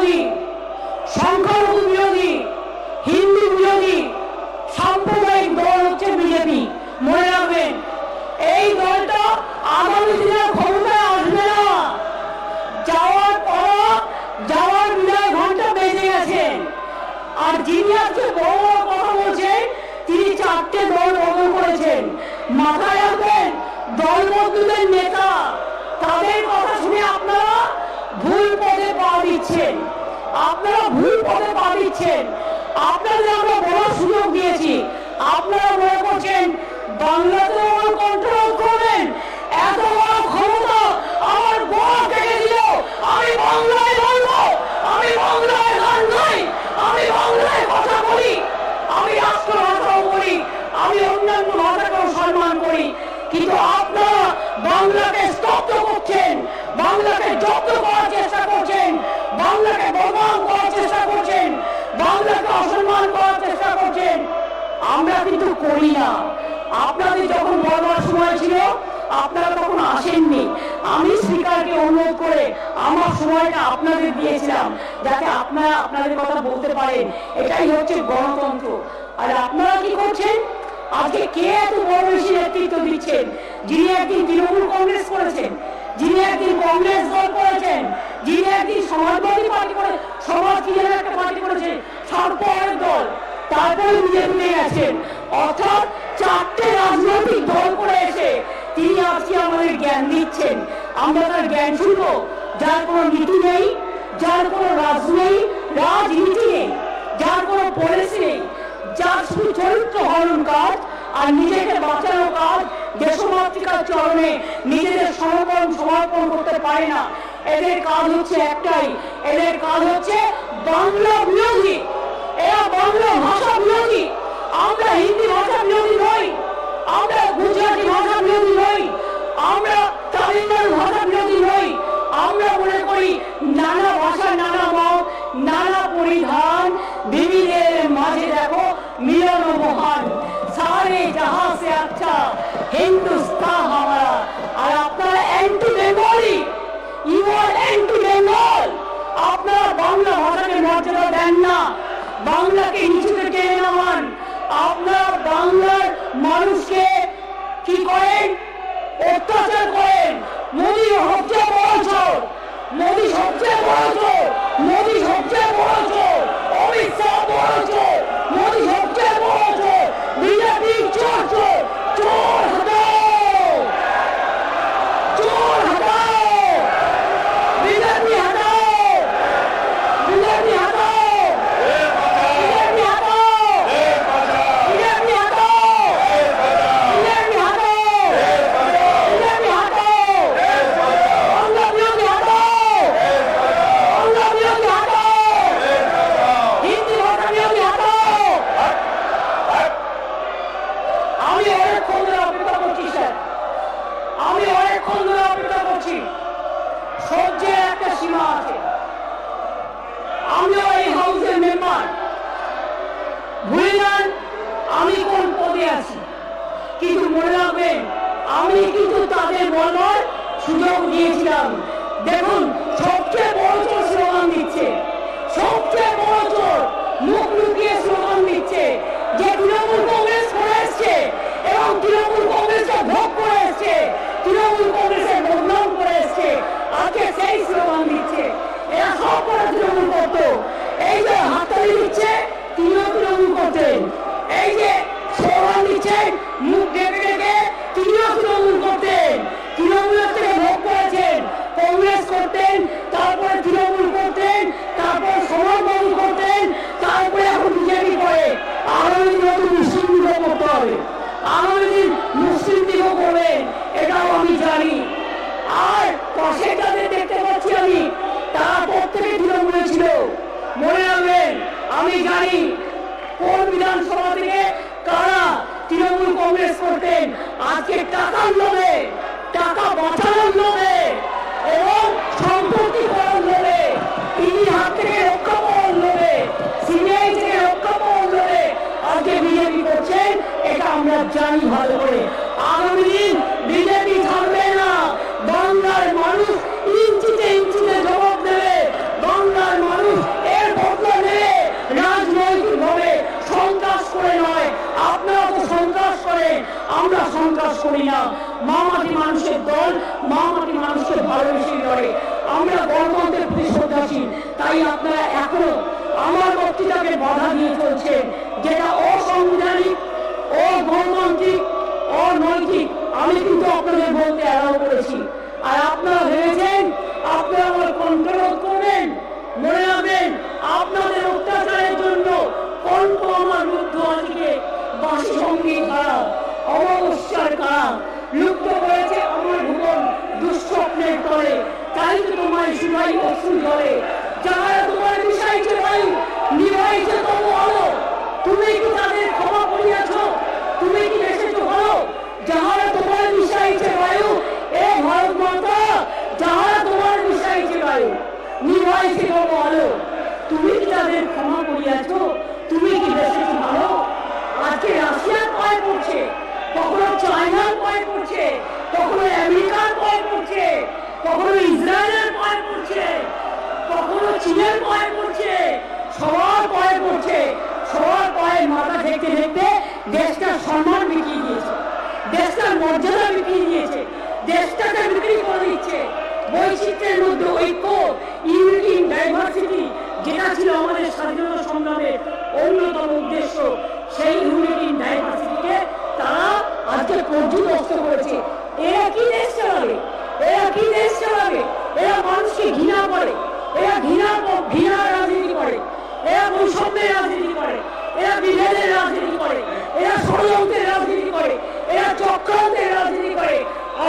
বিরোধী সংখ্যালঘু বিরোধী, হিন্দু বিরোধী, সাম্প্রদায়িক দল হচ্ছে বিজেপি। মনে রাখবেন, এই দলটা আগামী দিনে ক্ষমতায় আসবে না। যাওয়ার পর যাওয়ার বিদায় ঘণ্টা বেজে গেছেন আর যিনি আজকে বড় বড় কথা বলছেন, তিনি চারটে দল বদল করেছেন। মাথায় রাখবেন দল বদলুদের নেতা তাদের কথা শুনে আপনারা ভুল পথে পা দিচ্ছেন আপনারা ভুল পথে পা দিচ্ছেন। আপনাদের আমরা বড় সুযোগ দিয়েছি। আপনারা মনে করছেন বাংলাতে কন্ট্রোল করবেন? এত বড় ক্ষমতা আমার থেকে দিল। আমি বাংলায় বলব, আমি বাংলায় গান গাই, আমি বাংলায় কথা বলি, আমি রাষ্ট্র ভাষাও বলি, আমি অন্যান্য ভাষাকেও সম্মান করি। কিন্তু আপনারা বাংলাকে স্তব্ধ করছেন। বাংলাকে জব্দ করার চেষ্টা করছেন, বাংলাকে বদনাম করার চেষ্টা করছেন, বাংলাকে অসম্মান করার চেষ্টা করছেন। আমরা কিন্তু করি না। আপনাদের যখন বলবার সময় ছিল, আপনারা তখন আসেননি। আমি স্পিকারকে অনুরোধ করে আমার সময়টা আপনাদের দিয়েছিলাম, যাতে আপনারা আপনাদের কথা বলতে পারেন। এটাই হচ্ছে গণতন্ত্র। আর আপনারা কি করছেন? আজকে কে এত বড় বেশি নেতৃত্ব দিচ্ছেন? যিনি একদিন তৃণমূল কংগ্রেস করেছেন যিনি একদিন কংগ্রেস দল করেছেন, যিনি একদিন সমাজবাদী পার্টি করে, সমাজ কি একটা পার্টি করেছে সর্বয়ের দল, তারপরে বিজেপিতে গেছেন। অর্থাৎ চারটে রাজনৈতিক দল করে এসে তিনি আজকে আমাদের জ্ঞান দিচ্ছেন। আমরা তার জ্ঞান শুনব। যার কোনো নীতি নেই, যার কোনো রাজ নেই, রাজনীতি নেই, যার কোনো পলিসি নেই, যার শুধু চরিত্র হরণ কাজ আর নিজেকে বাঁচানো কাজ দেশমাতৃকার চরণে নিজেদের সমর্পণ সমর্পণ করতে পারে না। এদের কাজ হচ্ছে একটাই, এদের কাজ হচ্ছে বাংলা বিরোধী। এরা বাংলা ভাষা বিরোধী। আমরা হিন্দি ভাষা বিরোধী নই, আমরা গুজরাটি ভাষা বিরোধী নই, আমরা তামিলনাড়ু ভাষা বিরোধী নই। আমরা মনে করি নানা ভাষা নানা মত, নানা পরিধান বিবিধের হিন্দুস্তান হামারা আর আপনারা anti Bengali you are anti Bengal আপনারা বাংলা ভাষাকে মর্যাদা দেন না। বাংলাকে নিচুতে টেনে নামান আপনারা বাংলার মানুষকে কি করেন? অত্যাচার করেন। মোদী সবচেয়ে বড় চোর। মোদী সবচেয়ে বড় চোর। মোদী সবচেয়ে বড় চোর। অমিত শাহ বড় চোর। মোদী সবচেয়ে বড় চোর বিজেপি চোর চোর চোর হটাও চোর হটাও বিজেপি হটাও বিজেপি হটাও বিজেপি হটাও বিজেপি হটাও বিজেপি হটাও বিজেপি হটাও বাংলা বিরোধী হটাও বাংলা বিরোধী হটাও হিন্দি ভাষা বিরোধী হটাও আমি অনেকক্ষণ ধরে অপেক্ষা করছি স্যার আমি অনেকক্ষণ ধরে অপেক্ষা করছি। সহ্যের একটা সীমা আছে। আমিও এই হাউসের মেম্বার। ভুলে যান, আমি কোন পদে আছি। কিন্তু মনে রাখবেন, আমি কিন্তু তাদের বলবার সুযোগ দিয়েছিলাম। দেখুন, সবচেয়ে বড় চোর স্লোগান দিচ্ছে। সবচেয়ে বড় চোর মুখ লুকিয়ে স্লোগান দিচ্ছে যে তৃণমূল কংগ্রেস করে এসছে এবং তৃণমূল কংগ্রেসকে ভোগ করে এসছে। তৃণমূল কংগ্রেসের বদনাম করে এসছে সেই স্লোগান দিচ্ছে এরা সব করে তৃণমূল এই যে হাততালি দিচ্ছে তিনিও তৃণমূল এই যে স্লোগান দিচ্ছেন মুখ ডেকে ডেকে তিনিও তৃণমূল করতেন তৃণমূলের থেকে করেছেন কংগ্রেস করতেন তারপরে তৃণমূল করতেন তারপর সমাজবাদী করতেন তারপরে এখন বিজেপি করে দিনে তো মুসলিম করতে হবে। দিন মুসলিম লীগও করবেন এটাও আমি জানি। আর পাশে যাদের দেখতে পাচ্ছি আমি তারা প্রত্যেকে তৃণমূলে ছিল। মনে রাখবেন, আমি জানি কোন বিধানসভা থেকে কারা তৃণমূল কংগ্রেস করতেন। আজকে টাকার লোভে, টাকা বাঁচানোর লোভে এবং সম্পত্তি করার লোভে, তিনি হাত থেকে রক্ষা পাওয়ার লোভে, সিবিআই থেকে রক্ষা পাওয়ার লোভে আজকে বিজেপি করছেন, এটা আমরা জানি ভালো করে। আগামী দিন বিজেপি থাকবে না। বাংলার মানুষ ইঞ্চিতে ইঞ্চিতে জবাব দেবে। বাংলার মানুষ এর বদলা রাজনৈতিক ভাবে সন্ত্রাস করে নয়। আপনারা তো সন্ত্রাস আমরা সন্ত্রাস করি না। মামাটি মানুষের দল মামাটি মানুষকে ভালোবেসে লড়ে। আমরা গণতন্ত্রের প্রতি শ্রদ্ধাশীল, তাই আপনারা এখনও আমার বক্তৃতাকে বাধা দিয়ে চলছেন, যেটা অসাংবিধানিক, অগণতান্ত্রিক অনৈতিক, আমি কিন্তু আপনাদের বলতে অ্যালাউ করেছি। আর আপনারা ভেবেছেন, আপনারা আমার কন্ট্রোল করবেন? মনে রাখবেন, আপনাদের অত্যাচারের জন্য কণ্ঠ আমার রুদ্ধ আজকে বাসি সংগীত দ্বারা অমাবস্যার কারা লুপ্ত করেছে আমার ভুবন দুঃস্বপ্নের তলে। তাই তো তোমার শুনাই অসুর ধরে যারা তোমার বিষাইছে বায়ু নিভাইছে তবু আলো। তুমি কি তাদের ক্ষমা করিয়াছ? তুমি কি যাহারা তোমার বিষাইছে বায়ু এ ভারত মাতা, যাহারা তোমার বিষাইছে বায়ু নিভাইছে তবু আলো তুমি কি তাদের ক্ষমা করিয়াছ? তুমি কি বেসেছো ভালো? আজকে রাশিয়ার পায়ে পড়ছে, কখনো চায়নার পায়ে পড়ছে, কখনো আমেরিকার পায়ে পড়ছে, কখনো ইসরায়েলের পায়ে পড়ছে, কখনো চীনের পায়ে পড়ছে, সবার পায়ে পড়ছে, সবার পায়ে মাথা দেখতে দেখতে দেশটার সম্মান বিকিয়ে দিয়েছে। দেশটার মর্যাদা বিক্রি দিয়েছে দেশটাকে বিক্রি করে দিচ্ছে। বৈচিত্র্যের মধ্যে ঐক্য, ইউনিটি, ডাইভার্সিটি, যেটা ছিল আমাদের স্বাধীনতা সংগ্রামের অন্যতম উদ্দেশ্য, সেই ইউনিটি, ডাইভার্সিটিকে তারা আজকে পর্যদস্ত করেছে। এরা কি দেশ চালাবে এরা কি দেশ চালাবে, এরা মানুষকে ঘৃণা করে, এরা ঘৃণা ঘৃণা রাজনীতি করে, এরা বৈষম্যের রাজনীতি করে, এরা বিভেদের রাজনীতি করে, এরা ষড়যন্ত্রের রাজনীতি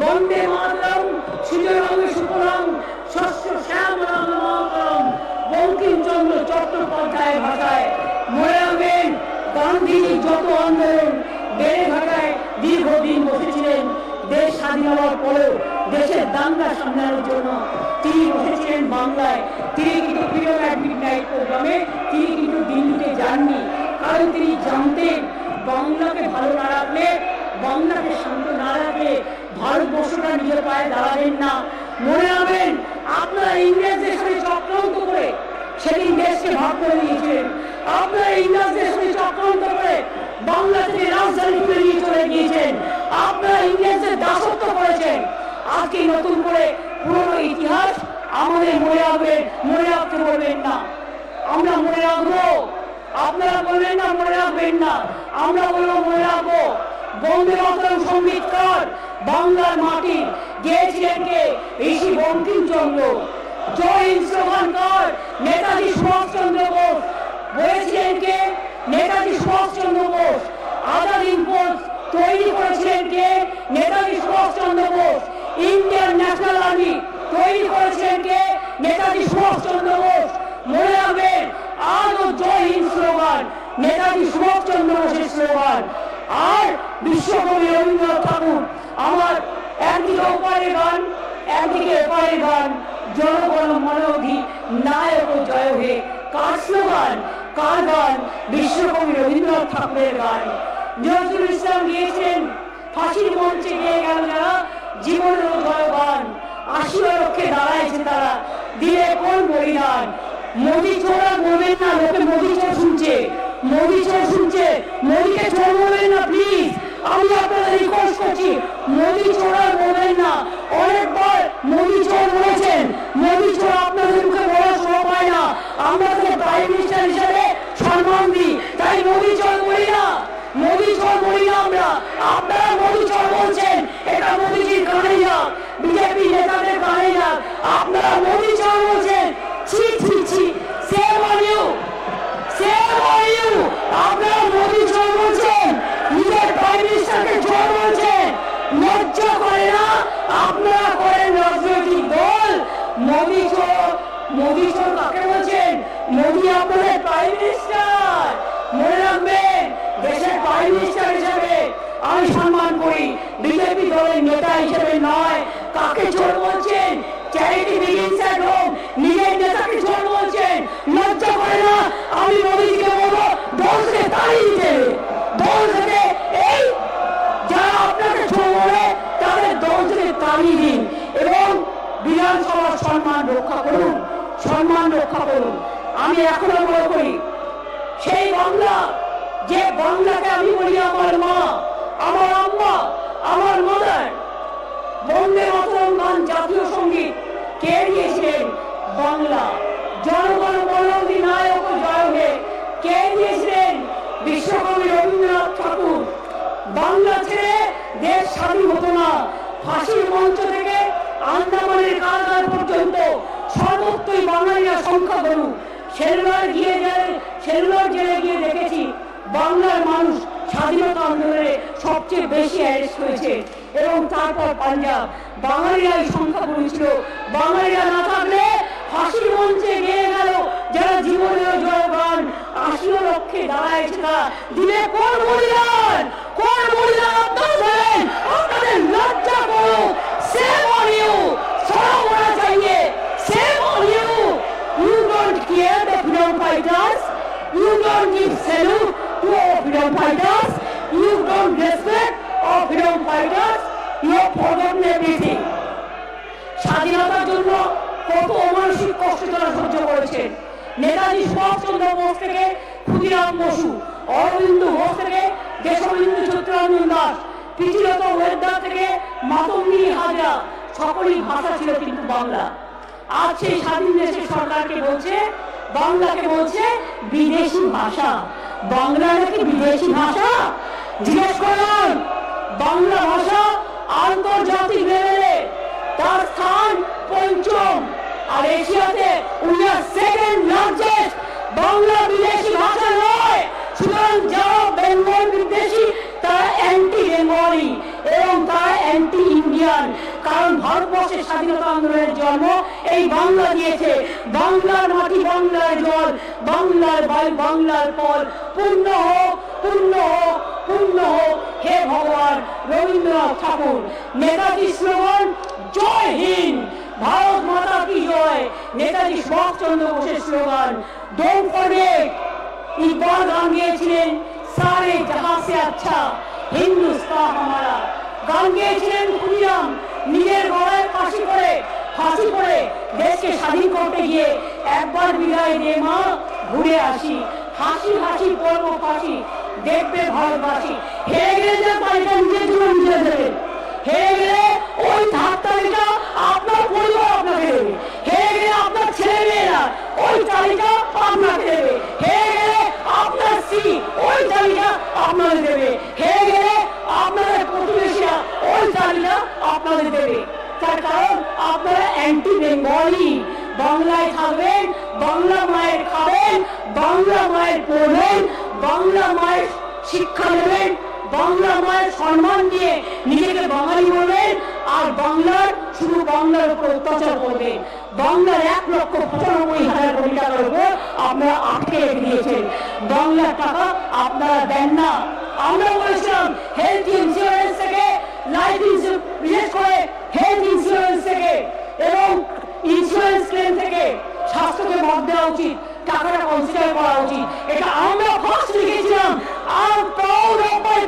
বন্দে মাতরম সুজরং সুফলং শস্য শ্যামরং মাতরম বঙ্কিমচন্দ্র চট্টোপাধ্যায়ের ভাষায় মনে রাখবেন, গান্ধীজি যত আন্দোলন বেড়ে ঘাটায় দীর্ঘদিন বসেছিলেন, দেশ স্বাধীন হওয়ার পরেও দেশের দাঙ্গা সামলানোর জন্য তিনি বসেছিলেন বাংলায়। তিনি কিন্তু ফ্রিডম অ্যাট মিডনাইট প্রোগ্রামে, তিনি কিন্তু দিল্লিতে যাননি। কারণ তিনি জানতেন, বাংলাকে ভালো না রাখলে, বাংলাকে শান্ত না রাখলে ভারতবর্ষটা নিজের পায়ে দাঁড়াবেন না। মনে রাখবেন, আপনারা ইংরেজদের সাথে চক্রান্ত করে সেদিন দেশকে ভাগ করে দিয়েছিলেন আপনারা ইংরেজদের সাথে চক্রান্ত করে বাংলা রাজধানী তুলে চলে গিয়েছেন। আপনারা ইংরেজদের দাসত্ব করেছেন। আজকে নতুন করে পুরনো ইতিহাস আমাদের মনে রাখবেন, মনে রাখতে বলবেন না। আমরা মনে রাখব, আপনারা বলবেন না, মনে রাখবেন না। আমরা বলব, মনে রাখব, বন্দে মাতরম সঙ্গীতকার বাংলার মাটি গেয়েছিলেন কে? ঋষি বঙ্কিমচন্দ্র। জয় হিন্দ স্লোগানকার নেতাজি সুভাষচন্দ্র বোস। বলেছিলেন কে? নেতাজি সুভাষচন্দ্র বোস। আজাদ ফোর্স তৈরি করেছিলেন কে? Netaji Subhas Chandra Bose. Indian national army তৈরি করেছিলেন কে? নেতাজি সুভাষচন্দ্র বোস। মনে রাখবেন, আজও জয় হিন্দ স্লোগান। নেতাজি সুভাষচন্দ্র বোসের স্লোগান। আর বিশ্বকবি রবীন্দ্রনাথ ঠাকুর, আমার একদিকে ওপারে গান, একদিকে এপারে গান, জনগণ মনোধি, নায়ক জয় হে কার স্লোগান, কার গান, বিশ্বকবি রবীন্দ্রনাথ ঠাকুরের গান। নজরুল ইসলাম গিয়েছেন, ফাঁসির মঞ্চে গিয়ে গেল যারা জয় গান আশীর্বাদ লক্ষ্যে দাঁড়াইছে তারা, দিলে কোন বলিদান? মোদি চোরা বলবেন না, লোকে মোদি চোর শুনছে। মোদি চোর শুনছে, মোদিকে চোর বলবেন না প্লিজ আমি আপনাদের রিকোয়েস্ট করছি, মোদি চোরা বলবেন না। অনেকবার মোদি চোর বলেছেন, মোদি চোর আপনাদের মুখে বড় শোভা পায় না। আমরা প্রাইম মিনিস্টার হিসেবে সম্মান দিই। তাই মোদি চোর বলি না, মোদি চোর বলি না আমরা। আপনারা মোদি চোর বলছেন, এটা মোদিজির গানে যাক বিজেপি নেতাদের গানে যাক আপনারা মোদি চোর বলছেন, ছি ছি মোদী সরকারকে বলছেন? মোদী আপনাদের প্রাইম মিনিস্টার মনে রাখবেন, দেশের প্রাইম মিনিস্টার হিসেবে আমি সম্মান করি। বিজেপি দলের নেতা হিসেবে নয়। কাকে চোর বলছেন? চ্যারিটি বিগিনস এট হোম নিজের নেতাকে চোর বলছেন। লজ্জা করে না, আমি মোদীজিকে বলব, দল সে দিতে। দল থেকে এই যারা আপনাকে চোর বলে, তাদের দল থেকে তাড়িয়ে দিন। এবং বিধানসভার সম্মান রক্ষা করুন। আমি এখনও মনে করি, সেই বাংলা যে বাংলাকে আমি বলি আমার মা, আমার আম্মা, আমার মাদার, বন্দে মাতরম গান জাতীয় সংগীত, কে দিয়েছিলেন বাংলা? জনগণ বলবী নায়ক জয় হে কে দিয়েছিলেন বিশ্বকবি রবীন্দ্রনাথ ঠাকুর? বাংলা ছেড়ে দেশ স্বাধীন হতো না। ফাঁসির মঞ্চ থেকে আন্দামানের কারাগার পর্যন্ত প্রত্যয় বাঙালিরা সংখ্যাগুরু সেলুলার গিয়ে সেলুলার জেলে গিয়ে দেখেছি, বাংলার মানুষ স্বাধীনতা আন্দোলনে সবচেয়ে বেশি অ্যারেস্ট হয়েছে। এবং তারপর পাঞ্জাব। বাঙালিরাই সংখ্যা বলেছিল বাঙালিরা না থাকলে হাসির মঞ্চে গিয়ে গেল। যারা জীবনের জয়গান আসল লক্ষ্যে দাঁড়ায় না দিলে কোন বলিদান কোন বলিদান আপনারা দেন আপনাদের লজ্জা করো সে বলিও সব সরাও ওরা চাইয়ে save fighters, you don't give salute to our freedom fighters, you don't respect our freedom fighters you have forgotten everything. স্বাধীনতার জন্য কত অমানসিক কষ্ট তারা সহ্য করেছেন নেতাজি সুভাষচন্দ্র বোস থেকে ক্ষুদিরাম বসু, অরবিন্দ ঘোষ থেকে দেশবিন্দু চিত্তরঞ্জন দাস পিচিরত ওয়েদার থেকে মাতঙ্গিনী হাজরা, সকলেই ভাষা ছিল কিন্তু বাংলা। আজ সেই স্বাধীন দেশের সরকারকে বলছে বাংলাকে বলছে বিদেশি ভাষা। বাংলা নাকি বিদেশি ভাষা? জিজ্ঞেস করুন বাংলা ভাষা আন্তর্জাতিক লেভেলে তার স্থান পঞ্চম, আর এশিয়াতে উই সেকেন্ড লার্জেস্ট বাংলা বিদেশি ভাষা নয়। সুতরাং যারা বেঙ্গল বিদেশি, তারা অ্যান্টি বেঙ্গলি এবং তারা অ্যান্টি ইন্ডিয়ান কারণ ভারতবর্ষের স্বাধীনতা আন্দোলনের জন্ম, এই বাংলা দিয়েছে। বাংলার মাটি, বাংলার জল, বাংলার বায়ু, বাংলার ফল পূর্ণ হোক পূর্ণ হোক পূর্ণ হোক। হে ভগবান রবীন্দ্রনাথ ঠাকুর। নেতাজি স্লোগান, জয় হিন্দ, ভারত মাতা কি জয়? নেতাজি সুভাষচন্দ্র বোসের স্লোগান ডোন্ট ফরগেট ইকবাল গান গিয়েছিলেন সারে জাহাঁ সে আচ্ছা হিন্দুস্তান হামারা। গান গিয়েছিলেন ক্ষুদিরাম নিজের গলায় ফাঁসি করে ফাঁসি করে দেশকে স্বাধীন করতে গিয়ে একবার বিদায় দে মা, ঘুরে আসি। হাসি হাসি পর্ব ফাঁসি দেখবে ভারতবাসী হেরে গেলে যে তালিকা নিজের জীবন নিজে দেবে। হেরে গেলে ওই ধাক্কা আপনার পরিবার আপনাকে দেবে। বাংলার উপর অত্যাচার করবেন বাংলার এক লক্ষ পঁচানব্বই হাজার কোটি টাকার উপর আপনারা আটকে রেখে দিয়েছেন বাংলার টাকা আপনারা দেন না। আমরা বলেছিলাম হেলথ থেকে লাইফ করে হেলথ থেকে এবং ক্লেম থেকে স্বাস্থ্যকে দেওয়া উচিত টাকাটা কনসিডার করা উচিত। এটা আমরা ফার্স্ট লিখেছিলাম আর প্রাউড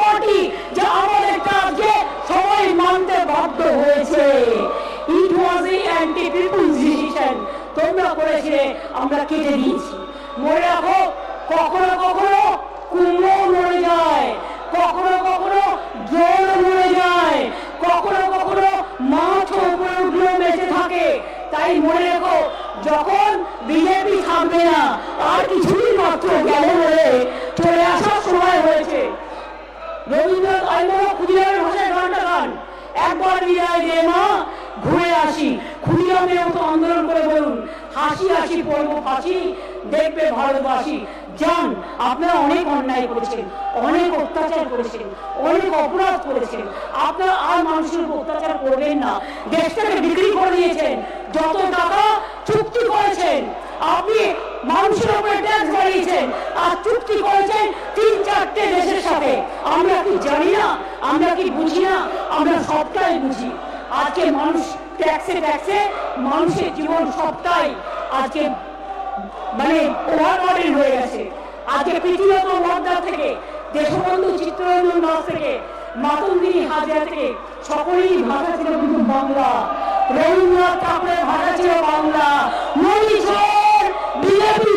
পার্টি যে আমাদের কাজকে সবাই মানতে বাধ্য হয়েছে। It was anti people's decision তোমরা করেছিলে আমরা কেটে দিয়েছি। মনে রাখো, কখনো কখনো কুমড়ো মরে যায়। কখনো কখনো জল মরে যায়। কখনো কখনো মাছ উপরে উঠলেও বেঁচে থাকে। তাই মনে রেখো, যখন বিজেপি থাকবে না, আর কিছুদিন মাত্র গেল বলে চলে আসার সময় হয়েছে। রবীন্দ্রনাথ আইমরা ক্ষুদিরামের ভাষায় গানটা গান। একবার বিদায় দে মা ক্ষুদিরামের মতো আন্দোলন করে বলুন, হাসি হাসি পড়ব ফাঁসি দেখবে ভারতবাসী। যান, আপনারা অনেক অন্যায় করেছেন, অনেক অত্যাচার করেছেন, অনেক অপরাধ করেছেন। আপনারা আর মানুষের অত্যাচার করবেন না। দেশটাকে বিক্রি করে দিয়েছেন, যত টাকা চুক্তি করেছেন, আপনি মানুষের উপরে ট্যাক্স বাড়িয়েছেন, আর চুক্তি করেছেন তিন চারটে দেশের সাথে। আমরা কি জানি না, আমরা কি বুঝি না, আমরা সবটাই বুঝি। আজকে মানুষ ট্যাক্সে ট্যাক্সে মানুষের জীবন সবটাই আজকে মানে ওভারবডিড হয়ে গেছে। আজকে পৃথিবীত মর্দা থেকে, দেশবন্ধু চিত্ররঞ্জন দাস থেকে মাতুন্দিনী হাজার থেকে সকলেই ভাষা ছিল কিন্তু বাংলা। রবীন্দ্রনাথ ঠাকুরের ভাষা ছিল বাংলা। বিজেপি